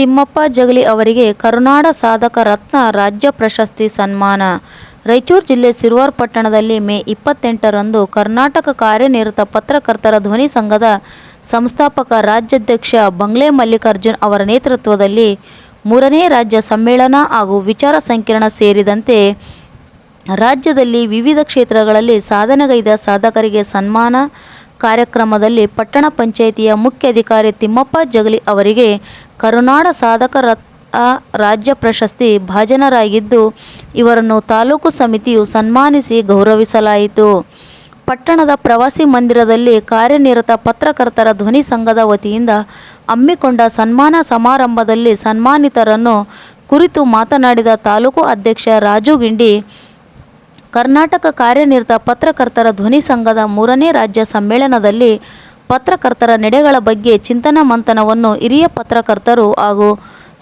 ತಿಮ್ಮಪ್ಪ ಜಗಲಿ ಅವರಿಗೆ ಕರುನಾಡ ಸಾಧಕ ರತ್ನ ರಾಜ್ಯ ಪ್ರಶಸ್ತಿ ಸನ್ಮಾನ. ರಾಯಚೂರು ಜಿಲ್ಲೆ ಸಿರುವಾರ್ ಪಟ್ಟಣದಲ್ಲಿ ಮೇ ಇಪ್ಪತ್ತೆಂಟರಂದು ಕರ್ನಾಟಕ ಕಾರ್ಯನಿರತ ಪತ್ರಕರ್ತರ ಧ್ವನಿ ಸಂಘದ ಸಂಸ್ಥಾಪಕ ರಾಜ್ಯಾಧ್ಯಕ್ಷ ಬಂಗ್ಲೆ ಮಲ್ಲಿಕಾರ್ಜುನ್ ಅವರ ನೇತೃತ್ವದಲ್ಲಿ ಮೂರನೇ ರಾಜ್ಯ ಸಮ್ಮೇಳನ ಹಾಗೂ ವಿಚಾರ ಸಂಕಿರಣ ಸೇರಿದಂತೆ ರಾಜ್ಯದಲ್ಲಿ ವಿವಿಧ ಕ್ಷೇತ್ರಗಳಲ್ಲಿ ಸಾಧನೆಗೈದ ಸಾಧಕರಿಗೆ ಸನ್ಮಾನ ಕಾರ್ಯಕ್ರಮದಲ್ಲಿ ಪಟ್ಟಣ ಪಂಚಾಯಿತಿಯ ಮುಖ್ಯ ಅಧಿಕಾರಿ ತಿಮ್ಮಪ್ಪ ಜಗಲಿ ಅವರಿಗೆ ಕರುನಾಡ ಸಾಧಕ ರಾಜ್ಯ ಪ್ರಶಸ್ತಿ ಭಾಜನರಾಗಿದ್ದು, ಇವರನ್ನು ತಾಲೂಕು ಸಮಿತಿಯು ಸನ್ಮಾನಿಸಿ ಗೌರವಿಸಲಾಯಿತು. ಪಟ್ಟಣದ ಪ್ರವಾಸಿ ಮಂದಿರದಲ್ಲಿ ಕಾರ್ಯನಿರತ ಪತ್ರಕರ್ತರ ಧ್ವನಿ ಸಂಘದ ವತಿಯಿಂದ ಹಮ್ಮಿಕೊಂಡ ಸನ್ಮಾನ ಸಮಾರಂಭದಲ್ಲಿ ಸನ್ಮಾನಿತರನ್ನು ಕುರಿತು ಮಾತನಾಡಿದ ತಾಲೂಕು ಅಧ್ಯಕ್ಷ ರಾಜು ಗಿಂಡಿ ಕರ್ನಾಟಕ ಕಾರ್ಯನಿರತ ಪತ್ರಕರ್ತರ ಧ್ವನಿ ಸಂಘದ ಮೂರನೇ ರಾಜ್ಯ ಸಮ್ಮೇಳನದಲ್ಲಿ ಪತ್ರಕರ್ತರ ನಡೆಗಳ ಬಗ್ಗೆ ಚಿಂತನ ಮಂಥನವನ್ನು ಹಿರಿಯ ಪತ್ರಕರ್ತರು ಹಾಗೂ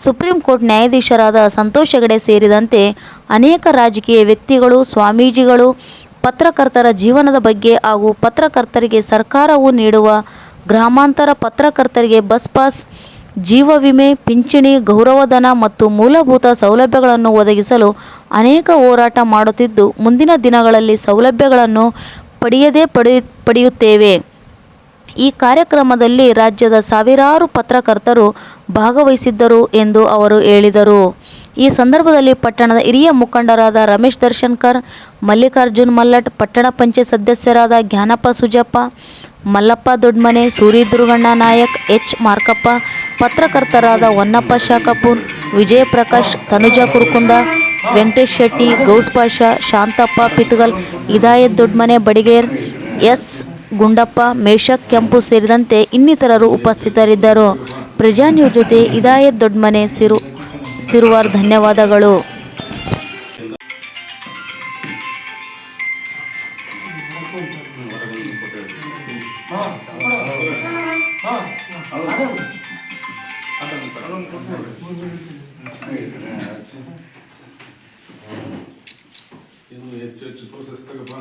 ಸುಪ್ರೀಂ ಕೋರ್ಟ್ ನ್ಯಾಯಾಧೀಶರಾದ ಸಂತೋಷ್ ಹೆಗಡೆ ಸೇರಿದಂತೆ ಅನೇಕ ರಾಜಕೀಯ ವ್ಯಕ್ತಿಗಳು, ಸ್ವಾಮೀಜಿಗಳು, ಪತ್ರಕರ್ತರ ಜೀವನದ ಬಗ್ಗೆ ಹಾಗೂ ಪತ್ರಕರ್ತರಿಗೆ ಸರ್ಕಾರವು ನೀಡುವ ಗ್ರಾಮಾಂತರ ಪತ್ರಕರ್ತರಿಗೆ ಬಸ್ ಪಾಸ್ ಜೀವ ವಿಮೆ, ಪಿಂಚಣಿ, ಗೌರವಧನ ಮತ್ತು ಮೂಲಭೂತ ಸೌಲಭ್ಯಗಳನ್ನು ಒದಗಿಸಲು ಅನೇಕ ಹೋರಾಟ ಮಾಡುತ್ತಿದ್ದು, ಮುಂದಿನ ದಿನಗಳಲ್ಲಿ ಸೌಲಭ್ಯಗಳನ್ನು ಪಡೆಯದೇ ಪಡೆಯು ಪಡೆಯುತ್ತೇವೆ. ಈ ಕಾರ್ಯಕ್ರಮದಲ್ಲಿ ರಾಜ್ಯದ ಸಾವಿರಾರು ಪತ್ರಕರ್ತರು ಭಾಗವಹಿಸಿದ್ದರು ಎಂದು ಅವರು ಹೇಳಿದರು. ಈ ಸಂದರ್ಭದಲ್ಲಿ ಪಟ್ಟಣದ ಹಿರಿಯ ಮುಖಂಡರಾದ ರಮೇಶ್ ದರ್ಶನ್ಕರ್, ಮಲ್ಲಿಕಾರ್ಜುನ್ ಮಲ್ಲಟ್, ಪಟ್ಟಣ ಪಂಚಾಯತ್ ಸದಸ್ಯರಾದ ಜ್ಞಾನಪ್ಪ ಸುಜಪ್ಪ ಮಲ್ಲಪ್ಪ ದೊಡ್ಮನೆ ಸೂರಿ ದುರ್ಗಣ್ಣ ನಾಯಕ್, ಎಚ್. ಮಾರ್ಕಪ್ಪ, ಪತ್ರಕರ್ತರಾದ ಹೊನ್ನಪ್ಪ ಶಾಖಪೂರ್, ವಿಜಯ ಪ್ರಕಾಶ್, ತನುಜಾ ಕುರ್ಕುಂದ, ವೆಂಕಟೇಶ್ ಶೆಟ್ಟಿ ಗೌಸ್ಪಾಷ ಶಾಂತಪ್ಪ ಪಿತ್ಗಲ್ ಇದಾಯತ್ ದೊಡ್ಮನೆ ಬಡಿಗೇರ್, ಎಸ್. ಗುಂಡಪ್ಪ, ಮೇಷಕ್ ಕೆಂಪು ಸೇರಿದಂತೆ ಇನ್ನಿತರರು ಉಪಸ್ಥಿತರಿದ್ದರು. ಪ್ರಜಾ ನ್ಯೂಸ್ ಜೊತೆ ಇದಾಯತ್ ದೊಡ್ಮನೆ ಸಿರು, ಸಿರುವಾರ್ ಧನ್ಯವಾದಗಳು. ಇದು ಹೆಚ್ಚು ಹೆಚ್ಚು ಪ್ರೋಸೆಸ್ ತಗೋಪ್ಪ